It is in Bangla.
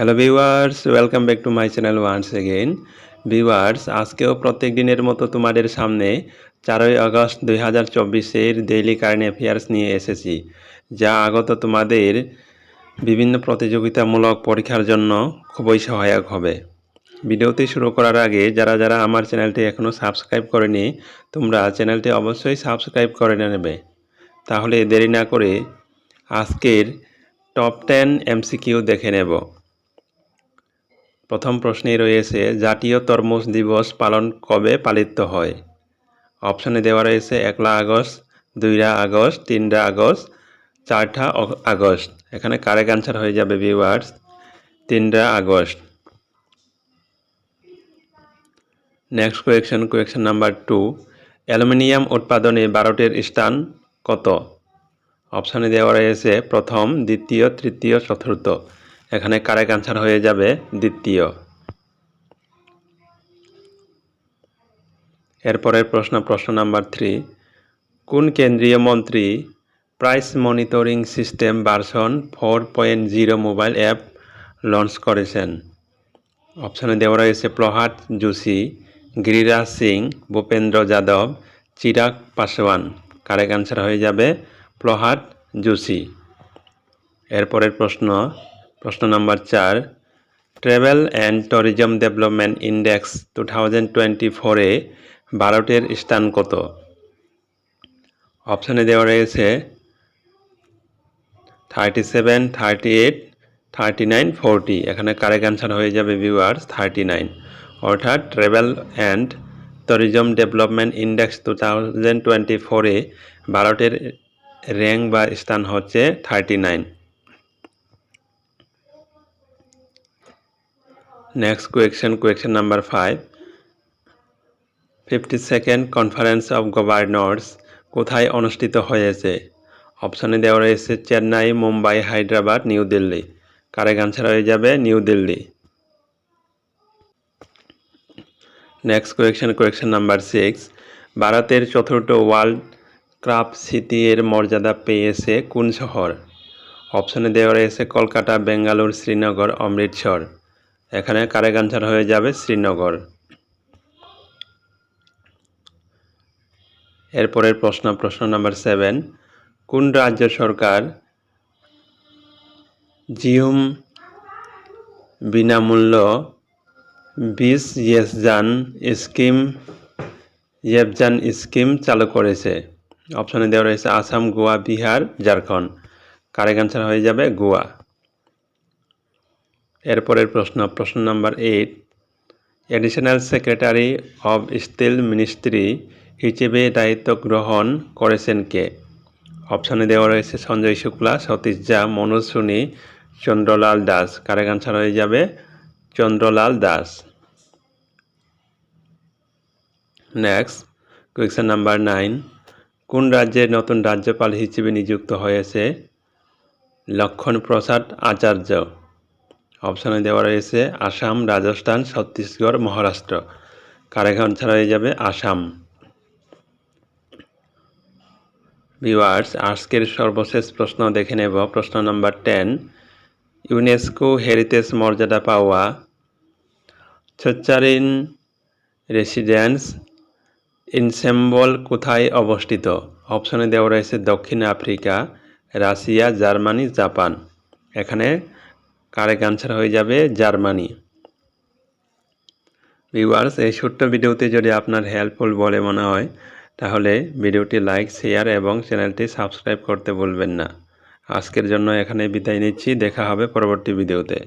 Hello viewers welcome back to my channel once again viewers আজকেও প্রত্যেক দিনের মতো তোমাদের সামনে চারই আগস্ট দুই হাজার চব্বিশের ডেইলি কারেন্ট অ্যাফেয়ার্স নিয়ে এসেছি, যা আগত তোমাদের বিভিন্ন প্রতিযোগিতামূলক পরীক্ষার জন্য খুবই সহায়ক হবে। ভিডিওটি শুরু করার আগে যারা যারা আমার চ্যানেলটি এখনও সাবস্ক্রাইব করেনি, তোমরা চ্যানেলটি অবশ্যই সাবস্ক্রাইব করে নেবে। তাহলে দেরি না করে আজকের টপ টেন এমসিকিউ দেখে নেব। প্রথম প্রশ্নে রয়েছে, জাতীয় তরমুজ দিবস পালন কবে পালিত হয়? অপশনে দেওয়া রয়েছে, একলা আগস্ট, দুইরা আগস্ট, তিনরা আগস্ট, চারটা আগস্ট। এখানে কারেক্ট আনসার হয়ে যাবে viewers তিনরা August. Next question question number two aluminium উৎপাদনে ভারতের স্থান কত? অপশানে দেওয়া রয়েছে, প্রথম, দ্বিতীয়, তৃতীয়, চতুর্থ। এখানে কারেক্ট আনসার হয়ে যাবে দ্বিতীয়। এরপরের প্রশ্ন প্রশ্ন নাম্বার থ্রি কোন কেন্দ্রীয় মন্ত্রী price monitoring system version four point zero mobile app launch করেছেন? অপশানে দেওয়া রয়েছে প্রহাত যোশী গিরিরাজ সিং, ভূপেন্দ্র যাদব, চিরাগ পাসওয়ান কারেক্ট আনসার হয়ে যাবে প্রহাত যোশী। এরপরের প্রশ্ন প্রশ্ন নাম্বার চার, travel and tourism development index two thousand twenty ফোরে ভারতের স্থান কত? অপশানে দেওয়া রয়েছে thirty seven, thirty eight, thirty nine, forty. এখানে কারেক্ট অ্যান্সার হয়ে যাবে ভিউয়ার্স থার্টি নাইন। অর্থাৎ travel and tourism development index two thousand twenty ফোরে ভারতের র্যাঙ্ক বা স্থান হচ্ছে thirty nine. Next question question number five fifty second conference of governors কোথায় অনুষ্ঠিত হয়েছে? অপশানে দেওয়া রয়েছে Chennai, Mumbai, Hyderabad, New Delhi. Correct answer হয়ে যাবে New Delhi. Next question question number six ভারতের চতুর্থ ওয়ার্ল্ড ক্রাফ সিটি এর মর্যাদা পেয়েছে কোন শহর? অপশানে দেওয়া রয়েছে কলকাতা, বেঙ্গালুর, শ্রীনগর, অমৃতসর। এখানে কারেক্ট হয়ে যাবে শ্রীনগর। এরপরের প্রশ্ন প্রশ্ন নাম্বার সেভেন, কোন রাজ্য সরকার জিহুম বিনামূল্য বিশ ইয়েসজান স্কিম, ইয়েবজান স্কিম চালু করেছে? অপশনে দেওয়া রয়েছে আসাম, গোয়া, বিহার, ঝাড়খণ্ড। কারেক্ট হয়ে যাবে গোয়া। এরপরের প্রশ্ন প্রশ্ন number eight additional secretary of steel ministry হিসেবে দায়িত্ব গ্রহণ করেছেন কে? অপশানে দেওয়া রয়েছে সঞ্জয় শুক্লা, সতীশ ঝা, মনোজ সুনি, চন্দ্রলাল দাস। কারেক্ট আনসার হয়ে যাবে? Chandralal Das. Next question number nine কোন রাজ্যের নতুন রাজ্যপাল হিসেবে নিযুক্ত হয়েছে? লক্ষণ প্রসাদ আচার্য। অপশানে দেওয়া রয়েছে, আসাম, রাজস্থান, ছত্তিশগড়, মহারাষ্ট্র। কারেক্ট আনসার হয়ে যাবে আসাম। ভিউয়ার্স, আজকের সর্বশেষ প্রশ্ন দেখে নেব। প্রশ্ন নম্বর টেন, ইউনেস্কো হেরিটেজ মর্যাদা পাওয়া ছচ্চারিন রেসিডেন্স ইনসেম্বল কোথায় অবস্থিত? অপশনে দেওয়া রয়েছে দক্ষিণ আফ্রিকা, রাশিয়া, জার্মানি, জাপান। এখানে কারেক্ট আনসার হয়ে যাবে? জার্মানি। ভিউয়ার্স, এই ছোট্ট ভিডিওতে যদি আপনার হেল্পফুল বলে মনে হয়, তাহলে ভিডিওটি লাইক, শেয়ার এবং চ্যানেলটি সাবস্ক্রাইব করতে ভুলবেন না। আজকের জন্য এখানে বিদায় নিচ্ছি। দেখা হবে পরবর্তী ভিডিওতে।